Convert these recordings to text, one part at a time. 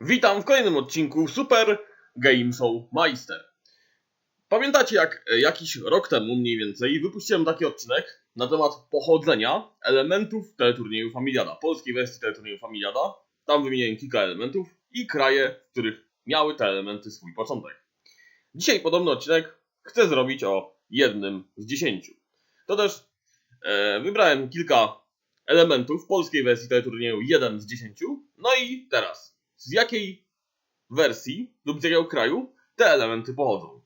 Witam w kolejnym odcinku Super Game Show Meister. Pamiętacie jak e, jakiś rok temu mniej więcej wypuściłem taki odcinek na temat pochodzenia elementów teleturnieju Familiada, polskiej wersji teleturnieju Familiada. Tam wymieniłem kilka elementów i kraje, w których miały te elementy swój początek. Dzisiaj podobny odcinek chcę zrobić o jednym z dziesięciu. To też e, wybrałem kilka elementów polskiej wersji teleturnieju 1 z 10. No i teraz, z jakiej wersji lub z jakiego kraju te elementy pochodzą?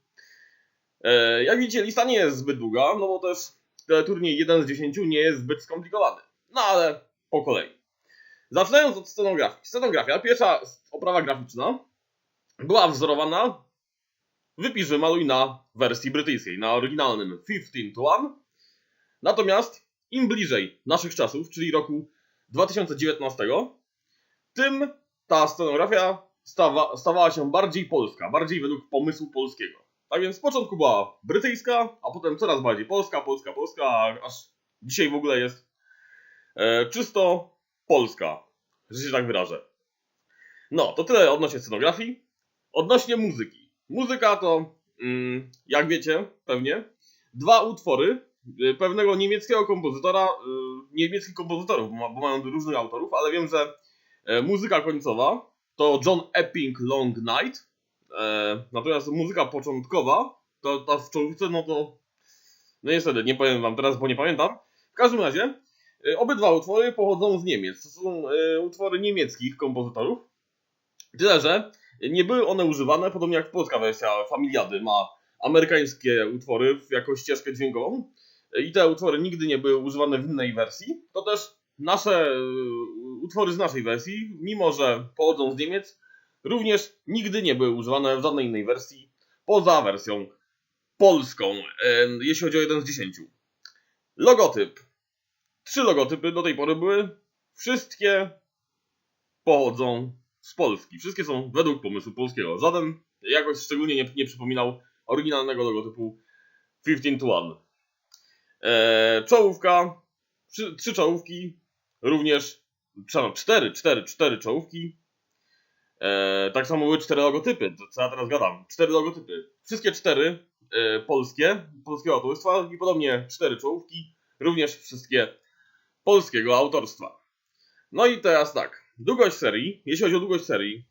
E, jak widzicie, lista nie jest zbyt długa, no bo też teleturniej 1 z 10 nie jest zbyt skomplikowany. No ale po kolei. Zaczynając od scenografii. Scenografia, pierwsza oprawa graficzna, była wzorowana wypisz wymaluj na wersji brytyjskiej, na oryginalnym 15 to 1. Natomiast im bliżej naszych czasów, czyli roku 2019, tym ta scenografia stawa, stawała się bardziej polska, bardziej według pomysłu polskiego. Tak więc z początku była brytyjska, a potem coraz bardziej polska, polska, polska, aż dzisiaj w ogóle jest e, czysto polska, że się tak wyrażę. No, to tyle odnośnie scenografii. Odnośnie muzyki. Muzyka to, mm, jak wiecie, pewnie, dwa utwory y, pewnego niemieckiego kompozytora, y, niemieckich kompozytorów, bo ma- bo mają różnych autorów, ale wiem, że e, muzyka końcowa to John Epping Long Night, e, natomiast muzyka początkowa, to ta w czołówce, no to no niestety, nie powiem wam teraz, bo nie pamiętam. W każdym razie, e, obydwa utwory pochodzą z Niemiec. To są e, utwory niemieckich kompozytorów. Tyle, że nie były one używane, podobnie jak polska wersja Familiady ma amerykańskie utwory jako ścieżkę dźwiękową i te utwory nigdy nie były używane w innej wersji, to też nasze y, utwory z naszej wersji, mimo że pochodzą z Niemiec, również nigdy nie były używane w żadnej innej wersji poza wersją polską, em, jeśli chodzi o 1 z 10. Logotyp. Trzy logotypy do tej pory były. Wszystkie pochodzą z Polski. Wszystkie są według pomysłu polskiego. Żaden jakoś szczególnie nie, nie przypominał oryginalnego logotypu 15 to 1. Eee, czołówka, trzy, trzy czołówki, również, cztery, cztery, cztery czołówki. Eee, tak samo były cztery logotypy, co ja teraz gadam, cztery logotypy. Wszystkie cztery e, polskie, polskiego autorstwa i podobnie cztery czołówki, również wszystkie polskiego autorstwa. No i teraz tak, długość serii, jeśli chodzi o długość serii,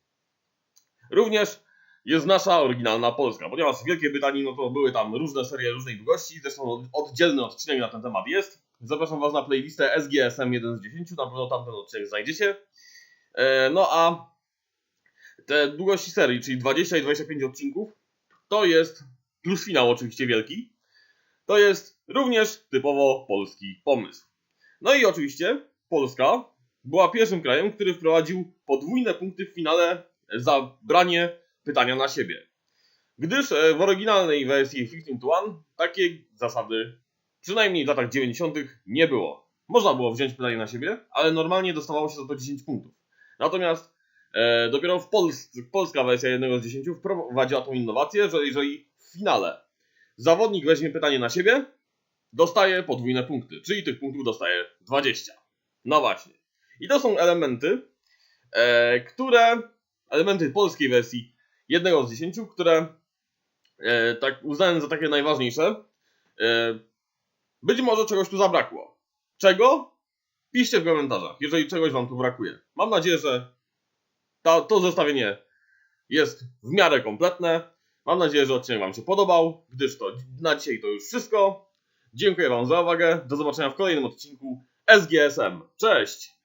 również jest nasza oryginalna polska, ponieważ w Wielkiej Brytanii no to były tam różne serie różnej długości, zresztą oddzielny odcinek na ten temat jest. Zapraszam Was na playlistę SGSM 1 z 10, na pewno tamten odcinek znajdziecie. E, No a te długości serii, czyli 20 i 25 odcinków, to jest, plus finał oczywiście wielki, to jest również typowo polski pomysł. No i oczywiście Polska była pierwszym krajem, który wprowadził podwójne punkty w finale za branie pytania na siebie. Gdyż e, w oryginalnej wersji 15 to 1 takiej zasady, przynajmniej w latach 90., nie było. Można było wziąć pytanie na siebie, ale normalnie dostawało się za to 10 punktów. Natomiast e, dopiero w Pols polska wersja 1 z 10 wprowadziła tą innowację, że jeżeli w finale zawodnik weźmie pytanie na siebie, dostaje podwójne punkty, czyli tych punktów dostaje 20. No właśnie. I to są elementy, e, które, elementy polskiej wersji jednego z 10, które e, tak uznałem za takie najważniejsze. E, być może czegoś tu zabrakło. Czego? Piszcie w komentarzach, jeżeli czegoś wam tu brakuje. Mam nadzieję, że ta, to zestawienie jest w miarę kompletne. Mam nadzieję, że odcinek wam się podobał, gdyż to na dzisiaj to już wszystko. Dziękuję wam za uwagę. Do zobaczenia w kolejnym odcinku SGSM. Cześć!